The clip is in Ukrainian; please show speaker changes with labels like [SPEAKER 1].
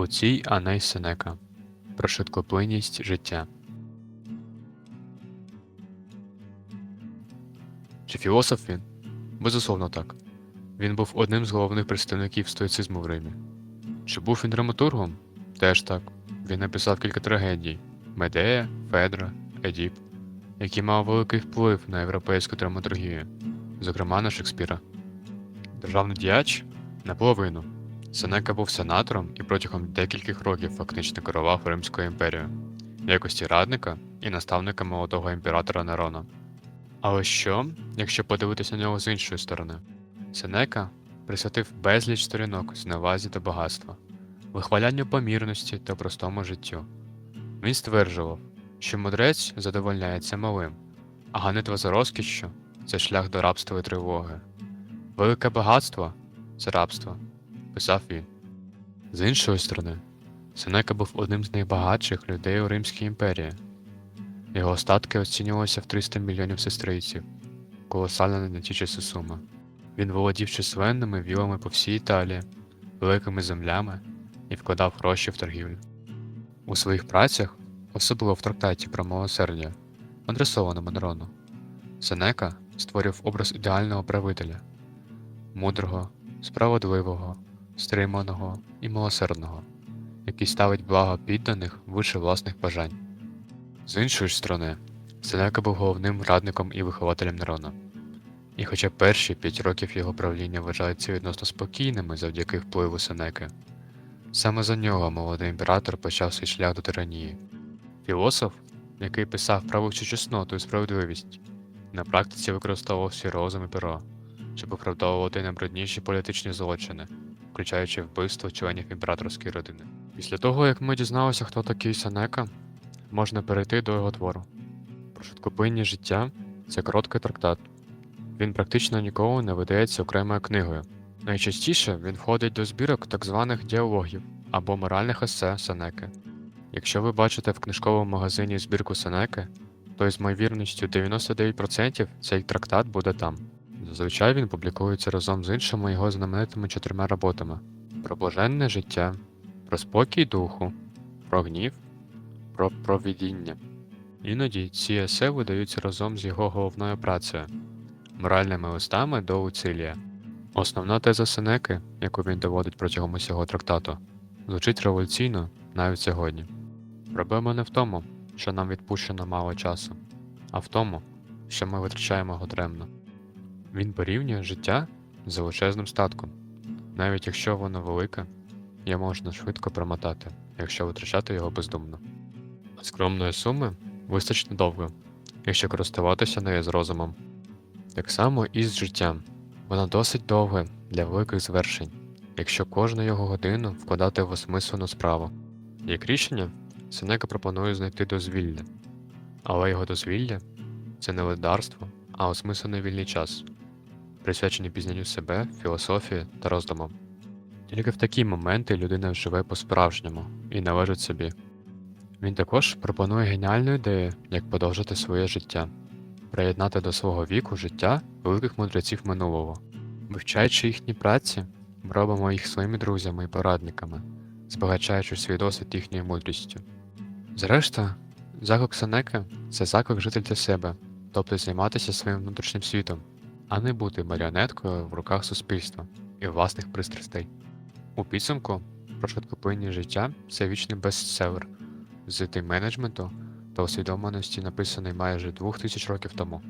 [SPEAKER 1] Луцій Аней Сенека Про швидкоплинність життя. Чи філософ він? Безусловно, так. Він був одним з головних представників стоїцизму в Римі. Чи був він драматургом? Теж так. Він написав кілька трагедій Медея, Федра, Едіп, які мав великий вплив на європейську драматургію, зокрема на Шекспіра. Державний діяч наполовину. Сенека був сенатором і протягом декількох років фактично керував Римською імперією в якості радника і наставника молодого імператора Нерона. Але що, якщо подивитися на нього з іншої сторони? Сенека присвятив безліч сторінок зневазі та багатства, вихвалянню помірності та простому життю. Він стверджував, що мудрець задовольняється малим, а ганитва за розкішшю це шлях до рабства і тривоги. Велике багатство це рабство, писав він. З іншої сторони, Сенека був одним з найбагатших людей у Римській імперії. Його остатки оцінювалися в 300 мільйонів сестрийців, колосальна на ті часи сума. Він володів численними вілами по всій Італії, великими землями і вкладав гроші в торгівлю. У своїх працях, особливо в трактаті про милосердя, адресованому Нерону, Сенека створив образ ідеального правителя, мудрого, справедливого, стриманого і милосердного, який ставить благо підданих вище власних бажань. З іншої сторони, Сенека був головним радником і вихователем Нерона. І хоча перші п'ять років його правління вважаються відносно спокійними завдяки впливу Сенеки, саме за нього молодий імператор почав свій шлях до тиранії. Філософ, який писав про вищу чесноту і справедливість, на практиці використовував свій розум і перо, щоб оправдовувати найбрудніші політичні злочини, включаючи вбивство членів імператорської родини. Після того, як ми дізналися, хто такий Сенека, можна перейти до його твору. Про швидкоплинні життя це короткий трактат. Він практично ніколи не видається окремою книгою. Найчастіше він входить до збірок так званих діалогів або моральних есе Сенеки. Якщо ви бачите в книжковому магазині збірку Сенеки, то із ймовірністю 99% цей трактат буде там. Зазвичай він публікується разом з іншими його знаменитими чотирма роботами: про блаженне життя, про спокій духу, про гнів, про провідіння. Іноді ці есе видаються разом з його головною працею моральними листами до Уцилія. Основна теза Сенеки, яку він доводить протягом усього трактату, звучить революційно навіть сьогодні. Проблема не в тому, що нам відпущено мало часу, а в тому, що ми витрачаємо його даремно. Він порівнює життя з величезним статком, навіть якщо воно велике, є можна швидко промотати, якщо витрачати його бездумно. Скромної суми вистачить недовго, якщо користуватися нею з розумом. Так само і з життям. Воно досить довге для великих звершень, якщо кожну його годину вкладати в осмислену справу. Як рішення, Сенека пропонує знайти дозвілля, але його дозвілля це не ледарство, а осмислений вільний час, присвячений пізнанню себе, філософії та роздумам. Тільки в такі моменти людина живе по-справжньому і належить собі. Він також пропонує геніальну ідею, як подовжити своє життя приєднати до свого віку життя великих мудреців минулого. Вивчаючи їхні праці, ми робимо їх своїми друзями і порадниками, збагачаючи свій досвід їхньою мудрістю. Зрештою, заклик Сенеки це заклик жити для себе, тобто займатися своїм внутрішнім світом, а не бути маріонеткою в руках суспільства і власних пристрастей. У підсумку про швидкоплинні життя це вічний бестселер з тим менеджменту та усвідомленості написаний майже двох тисяч років тому.